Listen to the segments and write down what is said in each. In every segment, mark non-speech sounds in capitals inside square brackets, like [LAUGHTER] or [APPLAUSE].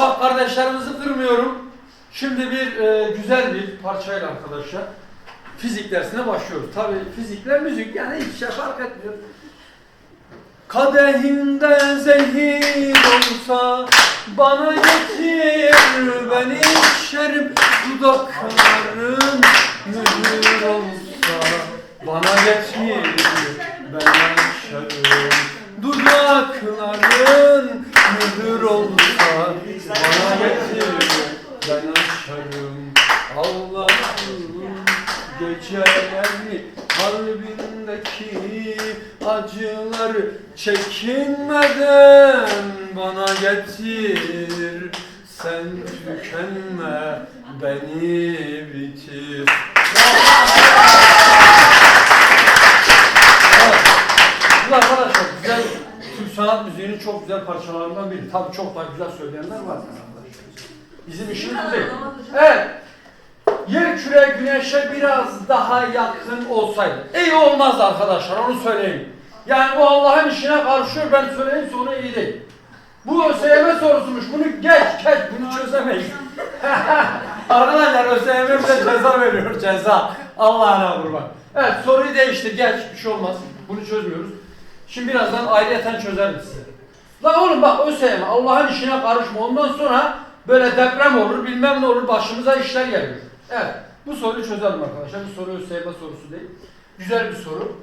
Bak kardeşlerimizi kırmıyorum. Şimdi bir e, güzel bir parçayla arkadaşlar fizik dersine başlıyoruz. Tabi fizikle müzik yani hiç şey fark etmiyor. Kadehinde zehir olsa bana getir ben içerim dudakların mühür olsa bana getir ben içerim dudakların mühür olsa bana getir ben içerim Allah'ım geceleri kalbindeki acıları çekinmeden bana getir sen tükenme beni bitir. Bu arkadaşlar güzel Türk sanat müziğinin çok güzel parçalarından biri. Tabii çok daha güzel söyleyenler var. Bizim işimiz değil. Evet. Yer küre güneşe biraz daha yakın olsaydı. İyi olmaz arkadaşlar onu söyleyeyim. Yani bu Allah'ın işine karışıyor ben söyleyeyim sonra iyi değil. Bu ÖSYM sorusumuş. Bunu geç geç bunu çözemeyiz. [LAUGHS] arkadaşlar ÖSYM bize ceza veriyor ceza. Allah'ına kurban. Evet soruyu değiştir geç bir şey olmaz. Bunu çözmüyoruz. Şimdi birazdan ayrıyeten çözerim size. Lan oğlum bak ÖSYM Allah'ın işine karışma. Ondan sonra böyle deprem olur bilmem ne olur başımıza işler geliyor. Evet. Bu soruyu çözelim arkadaşlar. Bu soru ÖSYM sorusu değil. Güzel bir soru.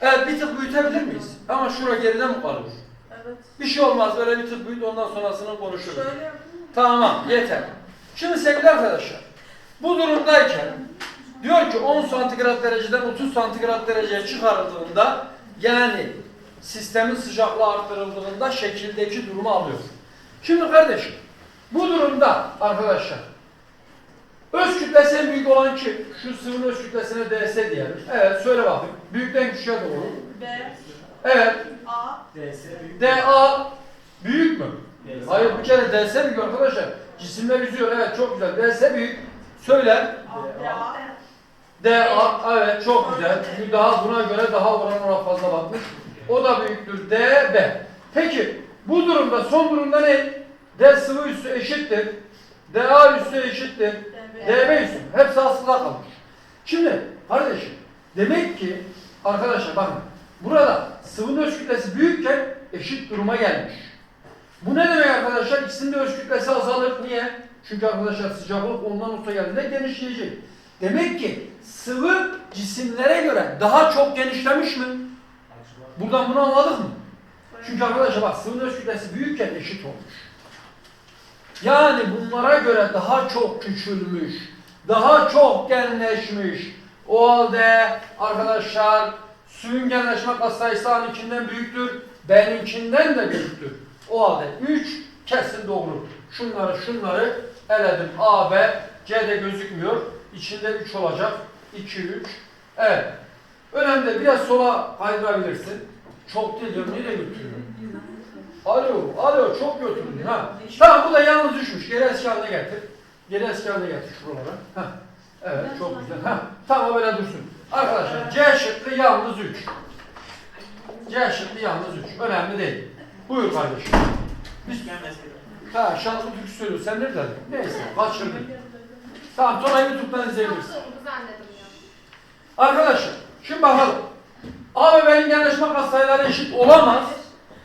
Evet bir tık büyütebilir miyiz? Ama şura geride mi kalır? Evet. Bir şey olmaz. Böyle bir tık büyüt ondan sonrasını konuşuruz. Şöyle. Tamam yeter. Şimdi sevgili arkadaşlar bu durumdayken diyor ki 10 santigrat dereceden 30 santigrat dereceye çıkarıldığında yani sistemin sıcaklığı arttırıldığında şekildeki durumu alıyor. Şimdi kardeşim bu durumda arkadaşlar öz kütlesi en büyük olan kim? Şu sıvının öz kütlesine ds diyelim. Evet söyle bakayım. Büyükten küçüğe doğru. B, Evet. A, DA büyük mü? Hayır bir kere DS büyük arkadaşlar. Cisimler yüzüyor. Evet çok güzel. DS büyük. Söyle. A, A, DA evet çok Çünkü daha buna göre daha oran oran fazla bakmış. O da büyüktür. DB. Peki bu durumda son durumda ne? D sıvı üssü eşittir. DA üssü eşittir. DB. DB üssü. Hepsi aslında kalmış. Şimdi kardeşim demek ki arkadaşlar bakın burada sıvının öz kütlesi büyükken eşit duruma gelmiş. Bu ne demek arkadaşlar? İkisinin de öz kütlesi azalır. Niye? Çünkü arkadaşlar sıcaklık ondan olsa geldiğinde genişleyecek. Demek ki sıvı cisimlere göre daha çok genişlemiş mi? Buradan bunu anladık mı? Çünkü arkadaşlar bak sıvının öz kütlesi büyükken eşit olmuş. Yani bunlara göre daha çok küçülmüş, daha çok genleşmiş. O halde arkadaşlar suyun genleşme katsayısı A'nınkinden büyüktür, B'ninkinden de büyüktür. O halde 3 kesin doğru. Şunları şunları eledim. A, B, C de gözükmüyor. İçinde 3 olacak. 2, 3. Evet. Önemli. Biraz sola kaydırabilirsin. Çok değil. Nereye götürüyorum? Alo, alo çok götürdün ha. Tamam bu da yalnız düşmüş. Geri eski haline getir. Geri eski haline getir şuralara. Ha. Evet çok güzel. Ha. Tamam böyle dursun. Arkadaşlar C şıkkı yalnız 3. C şıkkı yalnız 3. Önemli değil. Buyur kardeşim. Biz... Ha şarkı türkü söylüyor. Sen nereden? Neyse kaçırdın. Tamam sonra YouTube'dan izleyebilirsin. Arkadaşlar şimdi bakalım. A ve B'nin genleşme katsayıları eşit olamaz.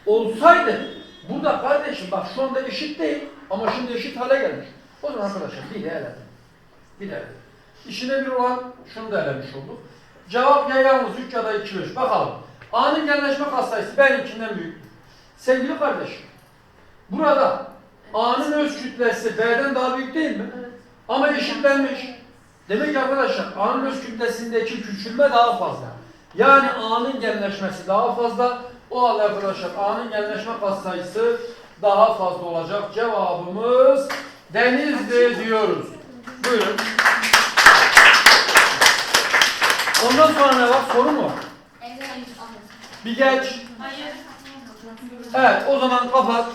Olsaydı burada kardeşim bak şu anda eşit değil ama şimdi eşit hale gelmiş. O zaman arkadaşlar bir de eledim. Bir de eledim. İşine bir olan şunu da elemiş olduk. Cevap ya yalnız 3 ya da 2 5. Bakalım. A'nın genleşme katsayısı B'ninkinden büyük. Sevgili kardeşim. Burada A'nın öz kütlesi B'den daha büyük değil mi? Evet. Ama eşitlenmiş. Demek ki arkadaşlar A'nın öz kütlesindeki küçülme daha fazla. Yani A'nın genleşmesi daha fazla. O halde arkadaşlar A'nın genleşme katsayısı daha fazla olacak. Cevabımız Denizli diyoruz. Buyurun. Ondan sonra ne var? Soru mu? Bir geç. Evet o zaman kapat.